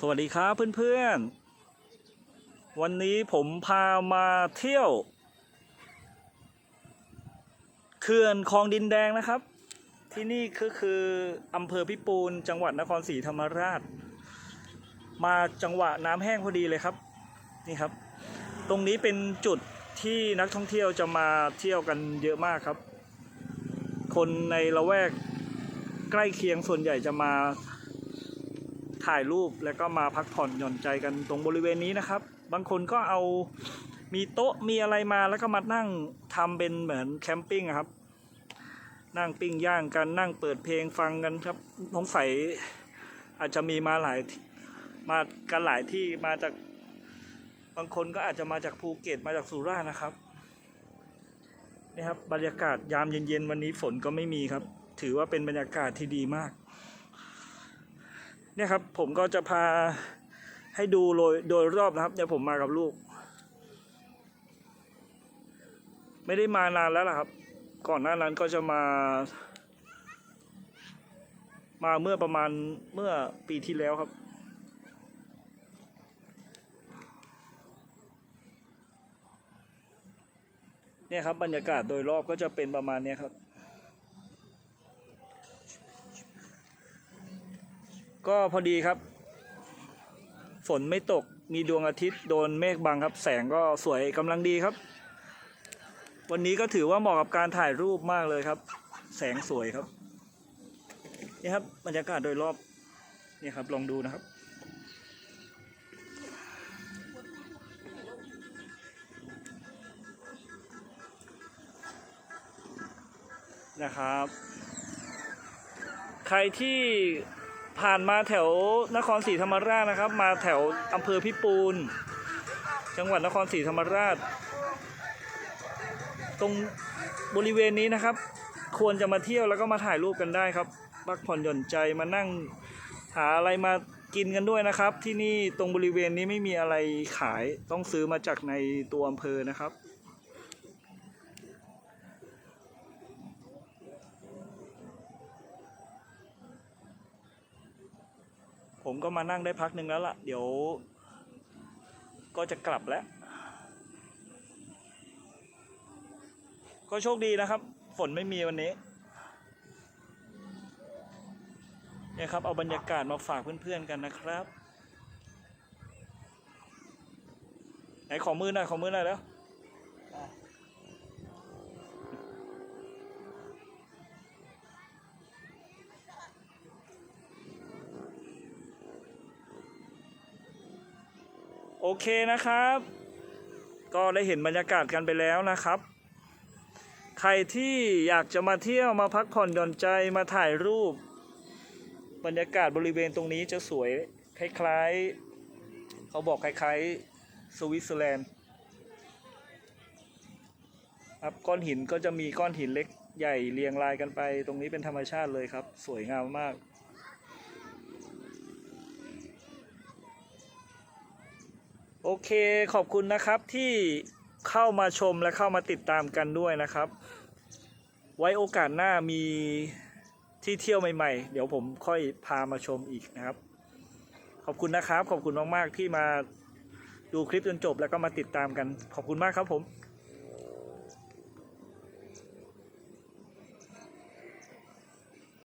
สวัสดีครับเพื่อนๆ วันนี้ผมพามาเที่ยวเขื่อนคลองดินแดงนะครับ ที่นี่ก็คืออำเภอพิปูนจังหวัดนครศรีธรรมราช มาจังหวะน้ำแห้งพอดีเลยครับนี่ครับ ตรงนี้เป็นจุดที่นักท่องเที่ยวจะมาเที่ยวกันเยอะมากครับ คนในละแวกใกล้เคียงส่วนใหญ่จะมา ถ่ายรูปแล้วก็มาพักผ่อนหย่อนใจกันตรงบริเวณนี้นะครับ บางคนก็เอามีโต๊ะมีอะไรมาแล้วก็มานั่งทำเป็นเหมือนแคมปิ้งครับ นั่งปิ้งย่างกันนั่งเปิดเพลงฟังกันครับสงสัยอาจจะมีมาหลายมากันหลายที่มาจากบางคนก็อาจจะมาจากภูเก็ตมาจากสุราษฎร์นะครับนี่ครับบรรยากาศยามเย็นๆวันนี้ฝนก็ไม่มีครับ ถือว่าเป็นบรรยากาศที่ดีมาก เนี่ยครับผมก็จะพาให้ดูโดยโดยรอบนะครับเดี๋ยวผมมากับลูก ไม่ได้มานานแล้วล่ะครับ ก่อนหน้านั้นก็จะมา มาเมื่อประมาณเมื่อปีที่แล้วครับเนี่ยครับบรรยากาศโดยรอบก็จะเป็นประมาณเนี้ยครับ ก็พอดีครับ ฝนไม่ตกมีดวงอาทิตย์โดนเมฆบังครับ แสงก็สวยกำลังดีครับ วันนี้ก็ถือว่าเหมาะกับการถ่ายรูปมากเลยครับ แสงสวยครับนี่ครับบรรยากาศโดยรอบนี่ครับลองดูนะครับนะครับ ใครที่ ผ่านมาแถวนครศรีธรรมราชนะครับ มาแถวอำเภอพิปูน จังหวัดนครศรีธรรมราช ตรงบริเวณนี้นะครับ ควรจะมาเที่ยวแล้วก็มาถ่ายรูปกันได้ครับพักผ่อนหย่อนใจมานั่งหาอะไรมากินกันด้วยนะครับ ที่นี่ตรงบริเวณนี้ไม่มีอะไรขายต้องซื้อมาจากในตัวอำเภอนะครับ ผมก็มานั่งได้พักหนึ่งแล้วล่ะ เดี๋ยว ก็จะกลับแล้ว ก็โชคดีนะครับ ฝนไม่มีวันนี้เนี่ยครับ เอาบรรยากาศมาฝากเพื่อนๆกันนะครับ ไหนขอมือหน่อยขอมือหน่อยแล้ว โอเคนะครับ ก็ได้เห็นบรรยากาศกันไปแล้วนะครับ ใครที่อยากจะมาเที่ยวมาพักผ่อนหย่อนใจมาถ่ายรูป บรรยากาศบริเวณตรงนี้จะสวยคล้ายๆ เขาบอกคล้ายๆสวิตเซอร์แลนด์ครับก้อนหินก็จะมีก้อนหินเล็กใหญ่เรียงรายกันไป ตรงนี้เป็นธรรมชาติเลยครับ สวยงามมาก โอเคขอบคุณนะครับที่เข้ามาชมและเข้ามาติดตามกันด้วยนะครับ ไว้โอกาสหน้ามีที่เที่ยวใหม่ ๆ เดี๋ยวผมค่อยพามาชมอีกนะครับ ขอบคุณนะครับ ขอบคุณมากๆที่มาดูคลิปจนจบแล้วก็มาติดตามกัน ขอบคุณมากครับผม